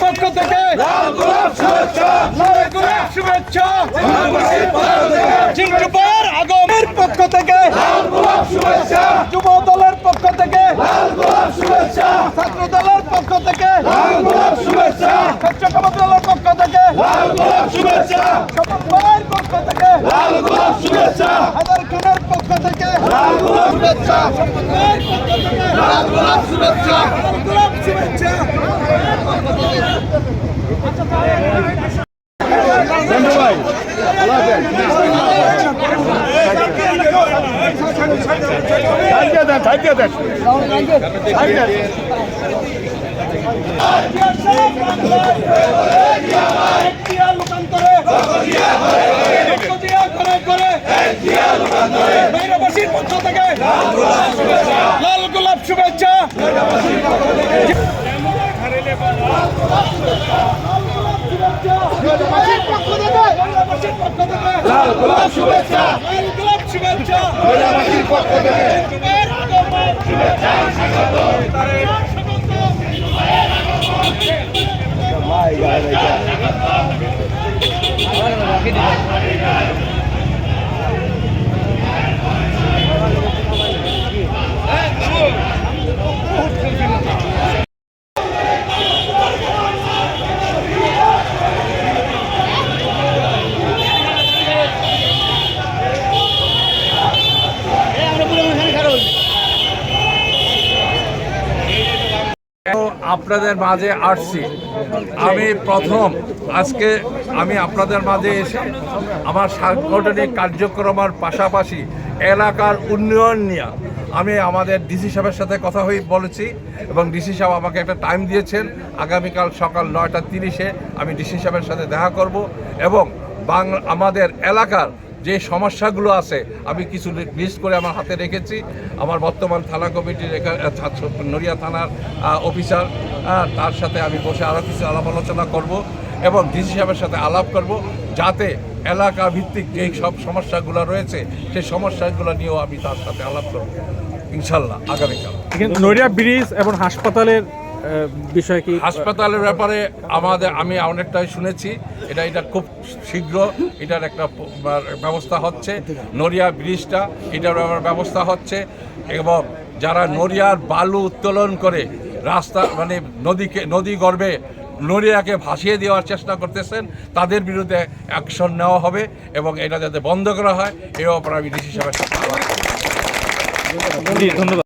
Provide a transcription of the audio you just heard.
পক্ষ থেকে শুভেচ্ছা আগমের পক্ষ থেকে যুব দলের পক্ষ থেকে ছাত্র দলের পক্ষ থেকে স্বেচ্ছাসেবক দলের পক্ষ থেকে শপথ ভাইয়ের পক্ষ থেকে হাজার খানের পক্ষ থেকে শুভেচ্ছা। শপথ ভাইয়ের পক্ষ থেকে শুভেচ্ছা। শুভেচ্ছা। লাল গোলাপ শুভেচ্ছা। লাল গোলাপ শুভেচ্ছা। লাল গোলাপ শুভেচ্ছা। পক্ষ থেকে আপনাদের মাঝে আসছি। আমি প্রথম, আজকে আমি আপনাদের মাঝে এসে আমার সাংগঠনিক কার্যক্রমের পাশাপাশি এলাকার উন্নয়ন নিয়ে আমি আমাদের ডিসি সাহেবের সাথে কথা হয়ে বলেছি এবং ডিসি সাহেব আমাকে একটা টাইম দিয়েছেন। আগামীকাল সকাল নয়টা তিরিশে আমি ডিসি সাহেবের সাথে দেখা করব এবং বাংলা আমাদের এলাকার যে সমস্যাগুলো আছে, আমি কিছু লিস্ট করে আমার হাতে রেখেছি। আমার বর্তমান থানা কমিটির নড়িয়া থানার অফিসার তার সাথে আমি বসে আরও কিছু আলাপ আলোচনা করব এবং ডিসি সাহেবের সাথে আলাপ করব যাতে এলাকা ভিত্তিক যেই সব সমস্যাগুলো রয়েছে, সেই সমস্যাগুলো নিয়েও আমি তার সাথে আলাপ করব। ইনশাল্লাহ, আগামীকাল। নড়িয়া ব্রিজ এবং হাসপাতালের বিষয়ে কি? হাসপাতালের ব্যাপারে আমাদের আমি অনেকটাই শুনেছি এটা এটা খুব শীঘ্র এটার একটা ব্যবস্থা হচ্ছে। নড়িয়া ব্রিজটা এটার ব্যাপারে ব্যবস্থা হচ্ছে। এবং যারা নড়িয়ার বালু উত্তোলন করে রাস্তা মানে নদীকে নদী গর্ভে নড়িয়াকে ভাসিয়ে দেওয়ার চেষ্টা করতেছেন তাদের বিরুদ্ধে অ্যাকশন নেওয়া হবে এবং এটা যাতে বন্ধ করা হয় এ ব্যাপারে আমি ডিসি সাহেবের ধন্যবাদ।